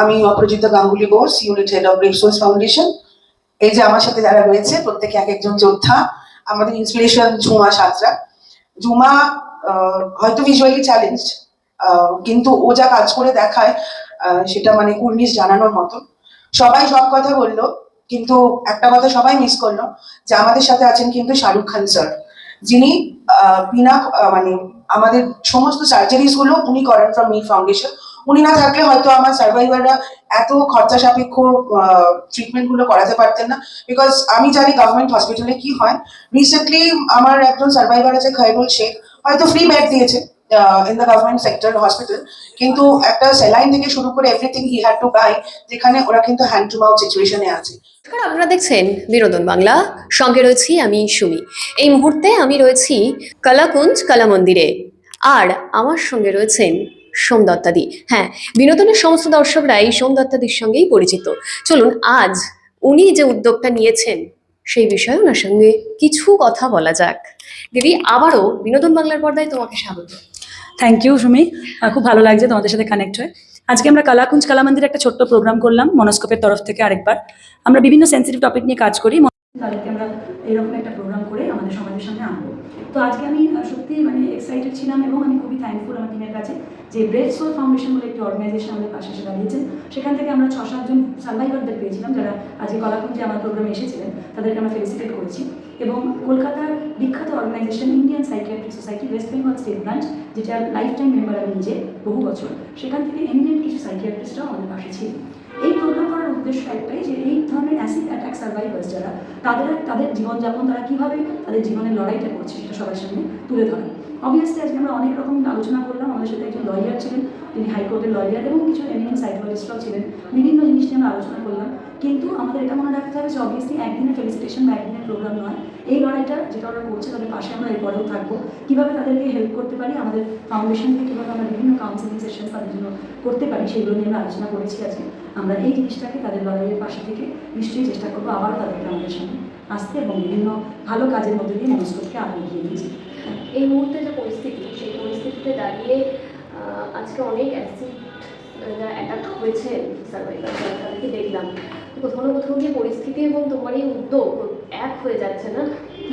আমি Aparajita Ganguly Bose unit head of resource foundation এই যে আমার সাথে যারা রয়েছে, প্রত্যেকে এক একজন যোদ্ধা। আমাদের ইন্সপিরেশন ঝুমা সাঁতরা। ঝুমা হয়তো ভিজুয়ালি চ্যালেঞ্জ কিন্তু ও যা কাজ করে দেখায় সেটা মানে কুর্নিশ জানানোর মতো সবাই সব কথা বলল, কিন্তু একটা কথা সবাই মিস করল, যে আমাদের সাথে আছেন কিন্তু শাহরুখ খান স্যার যিনি বিনা মানে আমাদের সমস্ত সার্জারিজগুলো উনি করেন ফ্রম মি ফাউন্ডেশন উনি না থাকলে হয়তো আমার সার্ভাইভাররা এত খরচা সাপেক্ষ ট্রিটমেন্টগুলো করাতে পারতেন না। বিকজ আমি জানি গভর্নমেন্ট হসপিটালে কি হয়। রিসেন্টলি আমার একজন সার্ভাইভার আছে খৈরুল শেখ, হয়তো ফ্রি বেড দিয়েছে। In the government sector hospital কিন্তু একটা স্যালাইন থেকে শুরু করে everything he had to buy যেখানে ওরা কিন্তু হ্যান্ড টু মাউথ সিচুয়েশনে আছে। আপনারা দেখছেন বিনোদন বাংলা। সঙ্গে রয়েছি আমি সুমি। এই মুহূর্তে আমি রয়েছি কলাকুঞ্জ কলা মন্দিরে আর আমার সঙ্গে রয়েছেন সোম দত্তাদি। হ্যাঁ বিনোদনের সমস্ত দর্শকরা এই সোম দত্তাদির সঙ্গেই পরিচিত। চলুন, আজ উনি যে উদ্যোগটা নিয়েছেন, সেই বিষয়ে ওনার সঙ্গে কিছু কথা বলা যাক। দিদি, আবারও বিনোদন বাংলার পর্দায় তোমাকে স্বাগত। Thank you Sumi. খুব ভালো লাগছে তোমাদের সাথে কানেক্ট হয়ে। আজকে আমরা কালাকুঞ্জ কালা মন্দিরে একটা ছোট্ট প্রোগ্রাম করলাম, মনস্কোপের তরফ থেকে আরেকবার। আমরা বিভিন্ন সেন্সিটিভ টপিক নিয়ে কাজ করি। আমরা এরকম একটা প্রোগ্রাম করে আমাদের সমাজের সামনে আনব। তো আজকে আমি সত্যি মানে এক্সাইটেড ছিলাম এবং আমি খুবই থ্যাঙ্কফুল আমার টিমের কাছে যে ব্রেড সোল ফাউন্ডেশন বলে একটি অর্গানাইজেশন আমাদের পাশে এসে দাঁড়িয়েছে। সেখান থেকে আমরা ছ সাতজন সার্ভাইভারদের পেয়েছিলাম যারা আজকে কলাকুঞ্জে আমার প্রোগ্রামে এসেছিলেন। তাদেরকে আমরা ফেলিসিটেট করেছি। এবং কলকাতার বিখ্যাত organisation Indian psychiatric society West Bengal state branch যেটার লাইফ টাইম মেম্বার আমি নিজে বহু বছর। সেখান থেকে এমিনেন্ট কিছু সাইকিয়াট্রিস্টরাও আমাদের পাশে ছিল এই প্রোগ্রাম উদ্দেশ্য একটাই যে এই ধরনের অ্যাসিড অ্যাটাক সার্ভাইভার্স যারা, তাদের তাদের জীবনযাপন তারা কীভাবে তাদের জীবনের লড়াইটা করছে সেটা সবার সামনে তুলে ধরে। অবভিয়াসলি আজকে আমরা অনেক রকম আলোচনা করলাম। আমাদের সাথে একজন লয়ার ছিলেন, তিনি হাইকোর্টের লয়ার এবং কিছু এমিনেন্ট সাইকোলজিস্টরাও ছিলেন। বিভিন্ন জিনিস নিয়ে আমরা আলোচনা করলাম। কিন্তু আমাদের এটা মনে রাখতে হবে যে অবভিয়াসলি একদিনের ফেলিসিটেশন বা একদিনের প্রোগ্রাম নয়। এই লড়াইটা যেটা ওরা করছে তাদের পাশে আমরা এরপরেও থাকব। কীভাবে তাদেরকে হেল্প করতে পারি, আমাদের ফাউন্ডেশন থেকে কীভাবে আমরা বিভিন্ন কাউন্সিলিং সেশন তাদের জন্য করতে পারি, সেগুলো নিয়ে আমরা আলোচনা করেছি আজকে। আমরা এই জিনিসটাকে তাদের লড়াইয়ের পাশে থেকে নিশ্চয়ই চেষ্টা করব আবারও তাদেরকে আমাদের সামনে আসতে এবং বিভিন্ন ভালো কাজের মধ্যে দিয়ে মনস্কোপকে আরও এগিয়ে নিয়ে যেতে। এই মুহূর্তে যে পরিস্থিতি, সেই পরিস্থিতিতে দাঁড়িয়ে আজকে অনেক অ্যাসিড অ্যাটাক হয়েছে সার্ভাইভার তাদেরকে দেখলাম। কোথাও না কোথাও গিয়ে পরিস্থিতি এবং তোমার এই উদ্যোগ এক হয়ে যাচ্ছে না?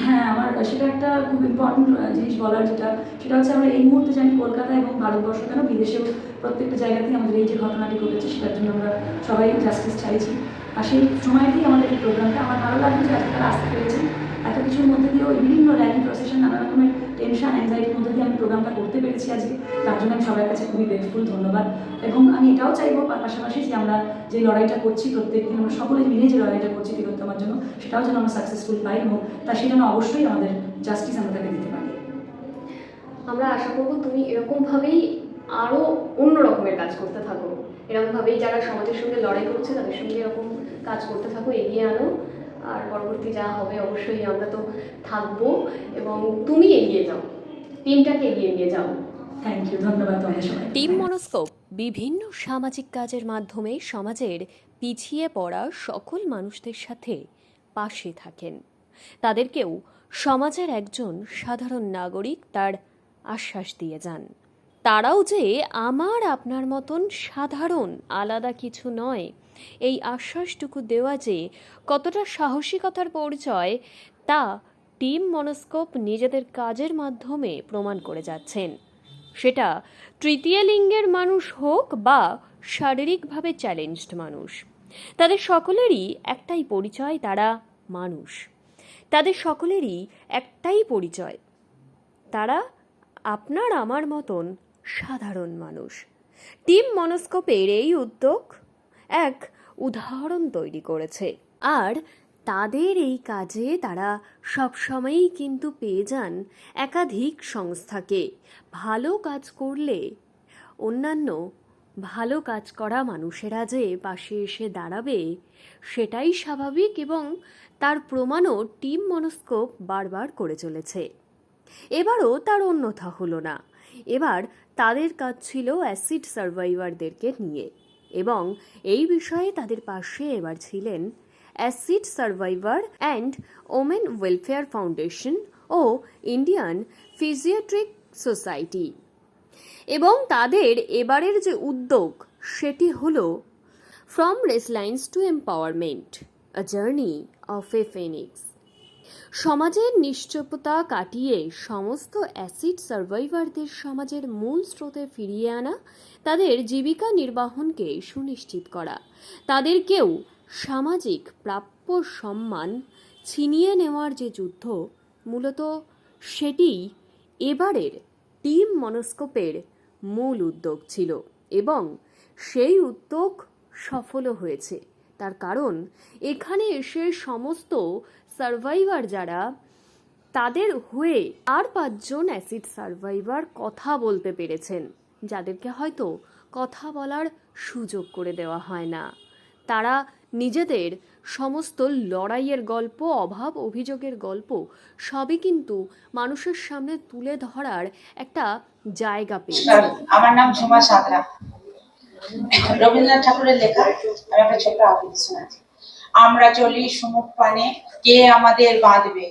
হ্যাঁ আমার সেটা একটা খুব ইম্পর্টেন্ট জিনিস বলার যেটা, সেটা হচ্ছে আমরা এই মুহূর্তে জানি কলকাতা এবং ভারতবর্ষ কেন বিদেশেও প্রত্যেকটা জায়গাতেই আমাদের এই যে ঘটনাটি ঘটেছে, সেটার জন্য আমরা সবাই জাস্টিস চাইছি। আর সেই সময়তেই আমাদের এই প্রোগ্রামটা আমার ভালো লাগছে যে আজকে তারা আসতে পেরেছেন এত কিছুর মধ্যে দিয়েও বিভিন্ন র্যালি প্রসেশন নানা রকমের টেনশন অ্যাংজাইটির মধ্যে দিয়ে আমি প্রোগ্রামটা করতে পেরেছি আজকে। তার জন্য আমি সবার কাছে খুবই গ্রেটফুল ধন্যবাদ। এবং আমি এটাও চাইব পাশাপাশি যে আমরা যে লড়াইটা করছি প্রত্যেক দিন, আমরা সকলে মিলে যে লড়াইটা করছি তিলোত্তমার জন্য, সেটাও যেন আমরা সাকসেসফুল পাই এবং তা সেজন্য অবশ্যই আমাদের জাস্টিস আমরা তাকে দিতে পারি। আমরা আশা করব তুমি এরকমভাবেই আরও অন্য রকমের কাজ করতে থাকো। এরকমভাবেই যারা সমাজের সঙ্গে লড়াই করছে, তাদের সঙ্গে এরকম কাজ করতে থাকো, এগিয়ে আনো। আর পরবর্তী যা হবে অবশ্যই আমরা তো থাকব এবং তুমি এগিয়ে যাও। টিমটাকে এগিয়ে নিয়ে যাও। থ্যাংক ইউ ধন্যবাদ তোমাদের সবাই টিম মনস্কোপ বিভিন্ন সামাজিক কাজের মাধ্যমে সমাজের পিছিয়ে পড়া সকল মানুষদের সাথে পাশে থাকেন। তাদেরকেও সমাজের একজন সাধারণ নাগরিক তার আশ্বাস দিয়ে যান। তারাও যে আমার আপনার মতন সাধারণ আলাদা কিছু নয় এই আশ্বাসটুকু দেওয়া যে কতটা সাহসিকতার পরিচয়, তা টিম মনস্কোপ নিজেদের কাজের মাধ্যমে প্রমাণ করে যাচ্ছেন। সেটা তৃতীয় লিঙ্গের মানুষ হোক বা শারীরিকভাবে চ্যালেঞ্জড মানুষ, তাদের সকলেরই একটাই পরিচয় তারা মানুষ। তাদের সকলেরই একটাই পরিচয়, তারা আপনার আমার মতন সাধারণ মানুষ। টিম মনস্কোপের এই উদ্যোগ এক উদাহরণ তৈরি করেছে। আর তাদের এই কাজে তারা সবসময়ই কিন্তু পেয়ে যান একাধিক সংস্থাকে। ভালো কাজ করলে অন্যান্য ভালো কাজ করা মানুষেরা যে পাশে এসে দাঁড়াবে, সেটাই স্বাভাবিক এবং তার প্রমাণও টিম মনস্কোপ বারবার করে চলেছে। এবারও তার অন্যথা হলো না। এবার তাদের কাজ ছিল অ্যাসিড সার্ভাইভারদেরকে নিয়ে। এবং এই বিষয়ে তাদের পাশে এবার ছিলেন acid survivor and women welfare foundation O Indian ফিজিওট্রিক society এবং তাদের এবারের যে উদ্যোগ সেটি হল from resilience to Empowerment, a journey of a phoenix. সমাজের নিশ্চপতা কাটিয়ে সমস্ত অ্যাসিড সার্ভাইভারদের সমাজের মূল স্রোতে ফিরিয়ে আনা, তাদের জীবিকা নির্বাহনকে সুনিশ্চিত করা, তাদেরকেও সামাজিক প্রাপ্য সম্মান ছিনিয়ে নেওয়ার যে যুদ্ধ, মূলত সেটিই এবারের টিম মনস্কোপের মূল উদ্যোগ ছিল এবং সেই উদ্যোগ সফলও হয়েছে। তার কারণ, এখানে এসে সমস্ত সার্ভাইভার যারা, তাদের হয়ে আর পাঁচজন অ্যাসিড সার্ভাইভার কথা বলতে পেরেছেন, যাদেরকে হয়তো কথা বলার সুযোগ করে দেওয়া হয় না। তারা নিজেদের সমস্ত লড়াইয়ের গল্প, অভাব, অভিযোগের গল্প, সবই কিন্তু মানুষের সামনে তুলে ধরার একটা জায়গা পেয়েছে। আমার নাম ঝুমা সাঁতরা। রবীন্দ্রনাথ ঠাকুরের লেখা আমি একটা ছোট্ট আবৃত্তি শোনাচ্ছি। আমরা চলি সুমুখ পানে, কে আমাদের বাঁধবে?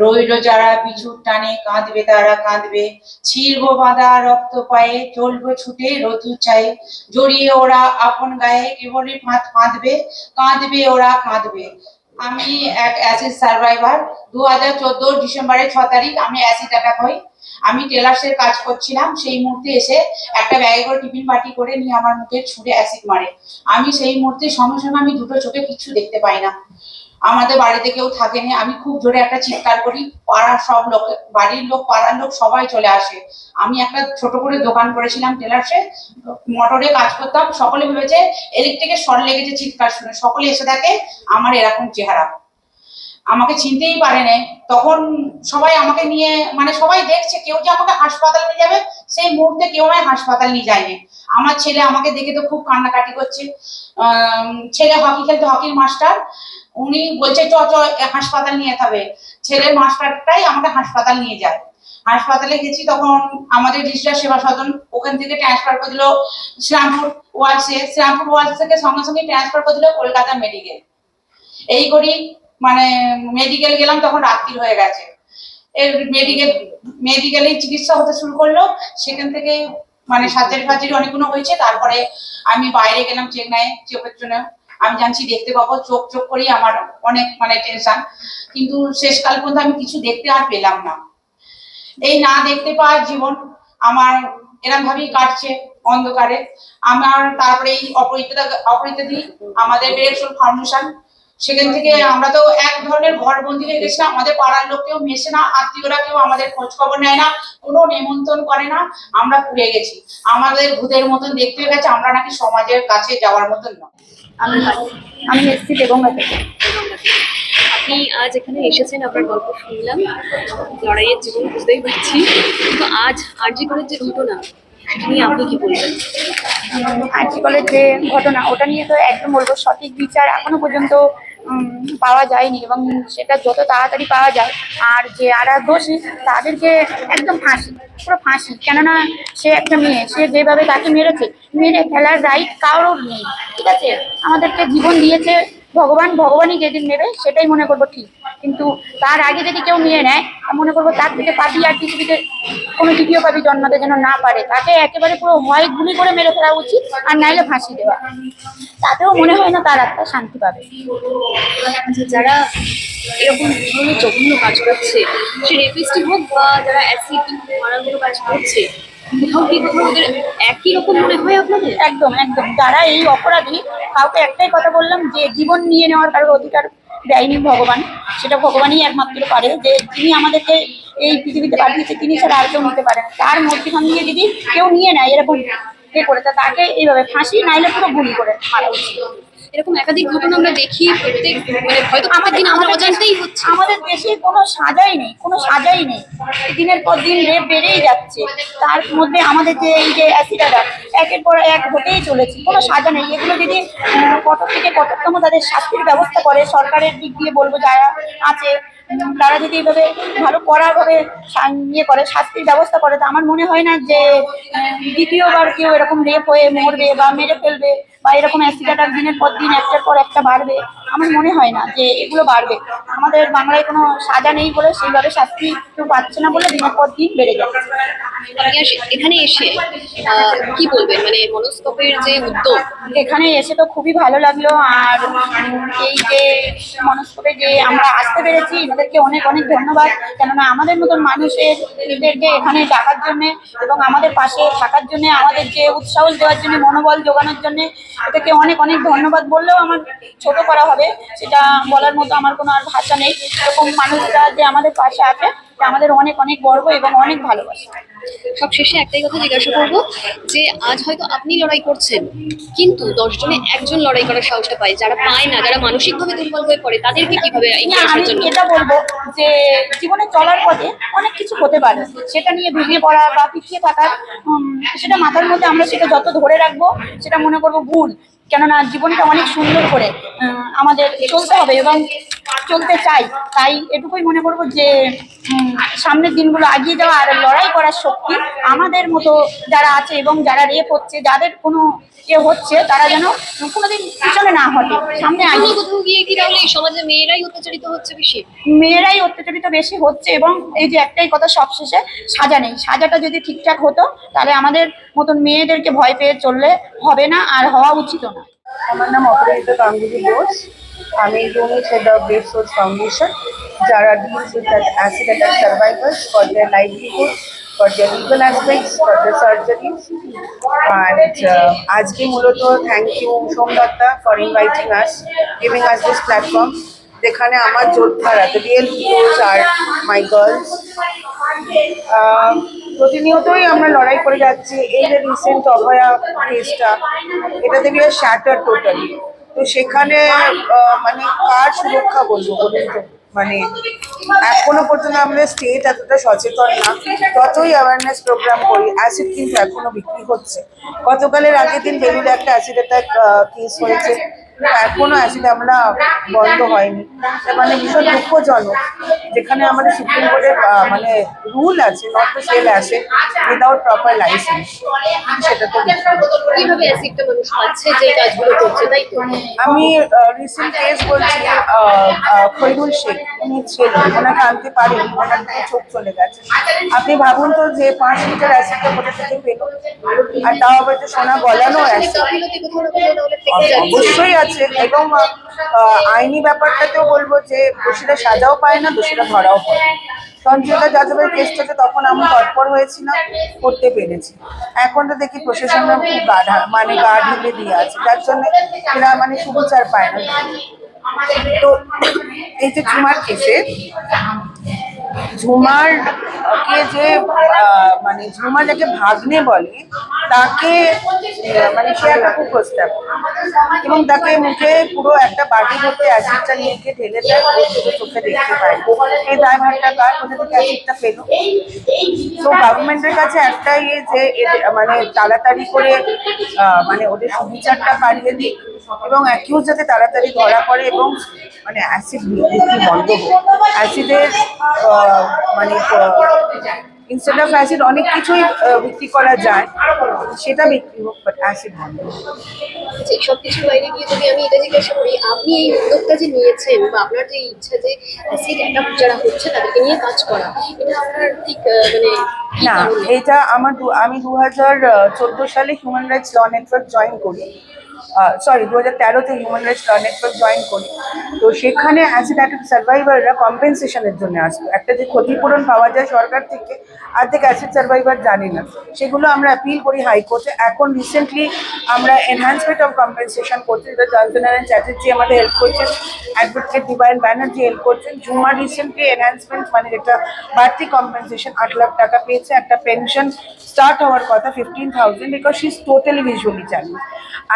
রইল যারা পিছুর টানে, কাঁদবে তারা কাঁদবে। ছিড়ব বাঁধা রক্ত পায়ে, চলবো ছুটে রোদু চায়ে জড়িয়ে ওরা আপন গায়ে, কেবলই ফাঁদ ফাঁদবে, কাঁদবে ওরা কাঁদবে। আমি এক অ্যাসিড সার্ভাইভার, দু হাজার চোদ্দ ডিসেম্বরের ছ তারিখ, আমি অ্যাসিড অ্যাটাক হই। আমি টেলার্সের কাজ করছিলাম, সেই মুহূর্তে এসে একটা ব্যাগে করে টিফিন পার্টি করে নিয়ে আমার মুখে ছুঁড়ে অ্যাসিড মারে। আমি সেই মুহূর্তে সঙ্গে সঙ্গে আমি দুটো চোখে কিছু দেখতে পাই না। আমাদের বাড়িতে কেউ থাকে থাকেনি, আমি খুব জোরে একটা চিৎকার করি, পাড়ার সব লোক, বাড়ির লোক, পাড়ার লোক সবাই চলে আসে। আমি একটা ছোট করে দোকান করেছিলাম টেলার্সে, মোটরে কাজ করতাম, সকলে ভেবেছে ইলেকট্রিকের শর্ট লেগেছে চিৎকার শুনে, সকলে এসে দেখে আমার এরকম চেহারা। আমাকে চিনতেই পারে না। তখন সবাই আমাকে নিয়ে মানে সবাই দেখছে, কেউ যে আমাকে হাসপাতাল নিয়ে যাবে, সেই মুহূর্তে কেউ আমায় হাসপাতাল নিয়ে যায়নি। আমার ছেলে আমাকে দেখে তো খুব কান্নাকাটি করছে। ছেলে হকি খেলতে হকির মাস্টার। উনি বলছে, চ চ হাসপাতাল নিয়ে যেতে হবে। ছেলের মাস্টারটাই আমাকে হাসপাতাল নিয়ে যায়। হাসপাতালে গেছি তখন আমাদের ডিস্ট্রিক্ট সেবা সদন ওখান থেকে ট্রান্সফার করে দিল শ্রীরামপুর ওয়ার্ডসে। শ্রীরামপুর ওয়ার্ডস থেকে সঙ্গে সঙ্গে ট্রান্সফার করে দিল কলকাতা মেডিকেল এই করি মানে মেডিকেল গেলাম তখন রাত্রি হয়ে গেছে। এর মেডিকেল মেডিকেলে চিকিৎসা হতে শুরু করল। সেখান থেকে মানে সার্জারি ফার্জারি অনেকগুলো হয়েছে। তারপরে আমি বাইরে গেলাম চেন্নাই চোখের জন্য আমি জানছি দেখতে পাবো। চোখ চোখ করেই আমার অনেক মানে টেনশন কিন্তু শেষকাল পর্যন্ত আমি কিছু দেখতে আর পেলাম না। এই না দেখতে পাওয়ার জীবন আমার এরম ভাবেই কাটছে অন্ধকারে। আমার তারপরে এই অপরিচিতা অপরিচিতি আমাদের বেরেকশন ফাউন্ডেশন সেখান থেকে আমরা তো এক ধরনের ঘর বন্দি হয়ে গেছিলাম আমাদের পাড়ার লোক কেউ মেশে না, আত্মীয়রা কেউ আমাদের খোঁজ খবর নেয় না, কোনো নেমন্তন্ন করে না, আমরা পুড়ে গেছি। আমাদের ভূতের মতন দেখতে হয়ে গেছে, আমরা নাকি সমাজের কাছে যাওয়ার মতন নয়। আমি এসেছি আপনি আজ এখানে এসেছেন, আপনার গল্প শুনলাম। লড়াইয়ের জীবন বুঝতেই পারছি। কিন্তু আজ আরজি করের যে ঘটনা নিয়ে আপনি কি বলবেন? আর্টিকলের যে ঘটনা, ওটা নিয়ে তো একদম বলব, সঠিক বিচার এখনও পর্যন্ত পাওয়া যায়নি এবং সেটা যত তাড়াতাড়ি পাওয়া যায়, আর যে আর দোষী, তাদেরকে একদম ফাঁসি, পুরো ফাঁসি। কেননা সে একটা মেয়ে, সে যেভাবে তাকে মেরেছে, মেরে ফেলার রাইট কারোর নেই, ঠিক আছে? আমাদেরকে জীবন দিয়েছে ভগবান ভগবানই যেদিন নেবে সেটাই মনে করব ঠিক। কিন্তু তার আগে যদি কেউ নিয়ে নেয় মনে করব তার থেকে পাপি আর পৃথিবীতে কোনো দ্বিতীয় পাপি জন্মাতে যেন না পারে। তাকে একেবারে পুরো হয় গুলি করে মেরে ফেলা উচিত, আর নাইলে ফাঁসি দেওয়া। তাতেও মনে হয় না তার আত্মা শান্তি পাবে। যারা এরকম ধরনের জঘন্য কাজ করছে, সে রেপিস্টই হোক বা যারা অ্যাসিড মারাগুলো কাজ করছে একই রকম মনে হয় আপনাদের? একদম একদম। যারা এই অপরাধী, কাউকে একটাই কথা বললাম যে জীবন নিয়ে নেওয়ার কারোর অধিকার দেয়নি ভগবান, সেটা ভগবানই একমাত্র পারে। যে যিনি আমাদেরকে এই পৃথিবীতে পাঠিয়েছে, তিনি ছাড়া আর কেউ নিতে পারে তার মধ্যখান দিয়ে যদি কেউ নিয়ে নেয় এরকম এ করে, তা তাকে এইভাবে ফাঁসি, নাইলে পুরো গুলি করে মারা উচিত এরকম একাধিক ঘটনা আমরা দেখি প্রত্যেক মানে হয়তো আমার দিন আমাদের অজান্তেই হচ্ছে। আমাদের দেশে কোনো সাজাই নেই কোনো সাজাই নেই। দিনের পর দিন রেপ বেড়েই যাচ্ছে। তার মধ্যে আমাদের যে এই যে অ্যাসিডাটা একের পর এক হতেই চলেছে। কোনো সাজা নেই। এগুলো যদি কঠোর থেকে কঠোরতম তাদের শাস্তির ব্যবস্থা করে সরকারের দিক দিয়ে বলব যারা আছে তারা যদি এইভাবে ভালো করাভাবে ইয়ে করে, শাস্তির ব্যবস্থা করে, তো আমার মনে হয় না যে দ্বিতীয়বার কেউ এরকম রেপ হয়ে মরবে বা মেরে ফেলবে বা এরকম অ্যাসিড অ্যাটাক দিনের পর দিন, একটার পর একটা বাড়বে। আমার মনে হয় না যে এগুলো বাড়বে। আমাদের বাংলায় কোনো সাজা নেই বলে সেইভাবে শাস্তি কেউ পাচ্ছে না বলে দিনের পর দিন বেড়ে যাচ্ছে। এখানে এসে কি বলবেন? মানে মনস্কোপের যে উদ্যোগ। এখানে এসে তো খুবই ভালো লাগল আর এই যে মনস্কোপে যে আমরা আসতে পেরেছি এদেরকে অনেক অনেক ধন্যবাদ। কেননা আমাদের মতন মানুষের এদেরকে এখানে ডাকার জন্য এবং আমাদের পাশে থাকার জন্য আমাদের যে উৎসাহ দেওয়ার জন্য মনোবল যোগানোর জন্য এদেরকে অনেক অনেক ধন্যবাদ বললেও আমার ছোট করা হবে সেটা বলার মতো আমার কোনো আর ভাষা নেই। এরকম মানুষরা যে আমাদের পাশে আছে আমাদের অনেক অনেক গর্ব এবং অনেক ভালোবাসা। সব শেষে একটাই কথা জিজ্ঞাসা করব যে আজ হয়তো আপনি লড়াই করছেন কিন্তু দশ জনে একজন লড়াই করার সাহসটা পায়। যারা পায় না যারা মানসিকভাবে দুর্বল হয়ে পড়ে তাদেরকে কীভাবে আমি এটা বলব যে জীবনে চলার পথে অনেক কিছু হতে পারে। সেটা নিয়ে ভেঙে পড়া বা পিছিয়ে থাকার সেটা মাথার মধ্যে আমরা সেটা যত ধরে রাখব সেটা মনে করব ভুল। কেননা জীবনটা অনেক সুন্দর করে আমাদের চলতে হবে এবং চলতে চাই তাই এটুকুই মনে করব যে সামনের দিনগুলো আগিয়ে যাওয়া আর লড়াই করার শক্তি আমাদের মতো যারা আছে এবং যারা রেপ হচ্ছে যাদের কোনো ইয়ে হচ্ছে তারা যেন কোনোদিন পিছনে না হটে সামনে কোথাও গিয়ে কি তাহলে এই সমাজে মেয়েরাই অত্যাচারিত হচ্ছে বেশি? মেয়েরাই অত্যাচারিত বেশি হচ্ছে এবং এই যে একটাই কথা সবশেষে সাজা নেই। সাজাটা যদি ঠিকঠাক হতো তাহলে আমাদের মতন মেয়েদেরকে ভয় পেয়ে চললে হবে না আর হওয়া উচিত না আমার নাম অপরাজিতা গাঙ্গুলি বোস। আমি unit head of bed source foundation যারা deals with acid attack survivors for their livelihood for their legal aspects for their surgeries and আজকে মূলত thank you Som Datta for inviting us giving us this platform যেখানে আমার যোদ্ধারা the real heroes আর my girls প্রতিনিয়তই আমরা লড়াই করে যাচ্ছি এই যে রিসেন্ট অভয়া কেসটা এটাতে বি আর শ্যাটার টোটালি তো সেখানে মানে কার সুরক্ষা বলব বলুন মানে এখনও পর্যন্ত আমরা স্টেট এতটা সচেতন না। ততই অ্যাওয়ারনেস প্রোগ্রাম করি অ্যাসিড কিন্তু এখনও বিক্রি হচ্ছে। গতকালের আগের দিন বেলুড়ে একটা অ্যাসিড অ্যাটাক কেস হয়েছে। এখনও অ্যাসিড আমরা বন্ধ হয়নি। মানে ভীষণ দুঃখজনক। যেখানে আমাদের সুপ্রিম কোর্টের মানে রুল আছে not to sell acid without proper licence সেটা তো আমি রিসেন্ট কেস বলছি খৈরুল শেখ। উনি ছিলেন ওনাকে আনতে পারিনি ওনার দিকে চোখ চলে গেছে। আপনি ভাবুন তো যে পাঁচ লিটার অ্যাসিডটা কোথা থেকে পেল? আর তাও আবার সোনা গলানো অ্যাসিড থেকে যাচ্ছে অবশ্যই আছে এবং আইনি ব্যাপারটাতেও বলব যে দোষীরা সাজাও পায় না, দোষীরা ধরাও পায় না। সঞ্চয়িতা যাদবের কেসটাতে তখন আমি তৎপর হয়েছিলাম, করতে পেরেছি। এখন তো দেখি প্রশাসনরা খুব গাঢ়া মানে গা ঢেলে দিয়ে আছে। যার জন্য এরা মানে সুবিচার পায় না। তো এই যে ঝুমার কেসে, ঝুমার কে যে মানে ঝুমা যাকে ভাগ্নে বলে, তাকে মানে সে একটা কুপ্রস্তাব। এবং তাকে মুখে পুরো একটা বাটি ভর্তি অ্যাসিডটা নিয়ে ঢেলে দেয় চোখে দেখতে পায়। এই দায়ভারটা কার কোথা থেকে অ্যাসিডটা পেল? তো গভর্নমেন্টের কাছে একটাই ইয়ে যে মানে তাড়াতাড়ি করে মানে ওদের সুবিচারটা বাড়িয়ে দিক এবং অ্যাকিউজ যাতে তাড়াতাড়ি ধরা পড়ে এবং মানে অ্যাসিড বিক্রি বন্ধ হোক। অ্যাসিডের মানে ইনস্টেড অফ অ্যাসিড অনেক কিছুই বিক্রি করা যায়। সেটা বিক্রি হোক বাট অ্যাসিড বন্ধ। আচ্ছা, এই সব কিছুর বাইরে গিয়ে যদি আমি এটা জিজ্ঞাসা করি আপনি এই উদ্যোগটা যে নিয়েছেন বা আপনার যে ইচ্ছা যে অ্যাসিড অ্যাটাক যারা হচ্ছে তাদেরকে নিয়ে কাজ করা এটা আপনার ঠিক মানে না এটা আমার আমি দু হাজার চোদ্দ সালে human rights law network join করি। সরি দু হাজার তেরোতে হিউম্যান রাইটস নেটওয়ার্ক জয়েন করি। তো সেখানে অ্যাসিড অ্যাটাক সার্ভাইভাররা কম্পেনসেশনের জন্য আসবে। একটা যে ক্ষতিপূরণ পাওয়া যায় সরকার থেকে অর্ধেক অ্যাসিড সার্ভাইভার জানি না। সেগুলো আমরা অ্যাপিল করি হাইকোর্টে। এখন রিসেন্টলি আমরা এনহ্যান্সমেন্ট অফ কম্পেনসেশন করছি, যেটা চন্দ্রনারায়ণ চ্যাটার্জি আমাদের হেল্প করছেন অ্যাডভোকেট দিবায়ন ব্যানার্জি হেল্প করছেন। ঝুমা রিসেন্টলি এনহ্যান্সমেন্ট মানে যেটা বাড়তি কম্পেনসেশন আট লাখ টাকা পেয়েছে। একটা পেনশন স্টার্ট হওয়ার কথা fifteen thousand because she is totally visually challenge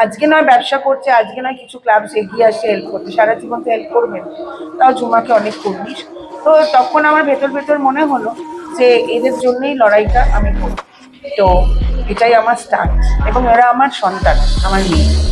আজকে নয় ব্যবসা করছে, আজকে না কিছু ক্লাবস এগিয়ে আসছে হেল্প করতে সারা জীবন তো হেল্প করবেন। তাও ঝুমাকে অনেক কর্মী তো তখন আমার ভেতর ভেতর মনে হলো যে এদের জন্যই লড়াইটা আমি করব। তো এটাই আমার স্টার্ট এবং এরা আমার সন্তান, আমার মেয়ে।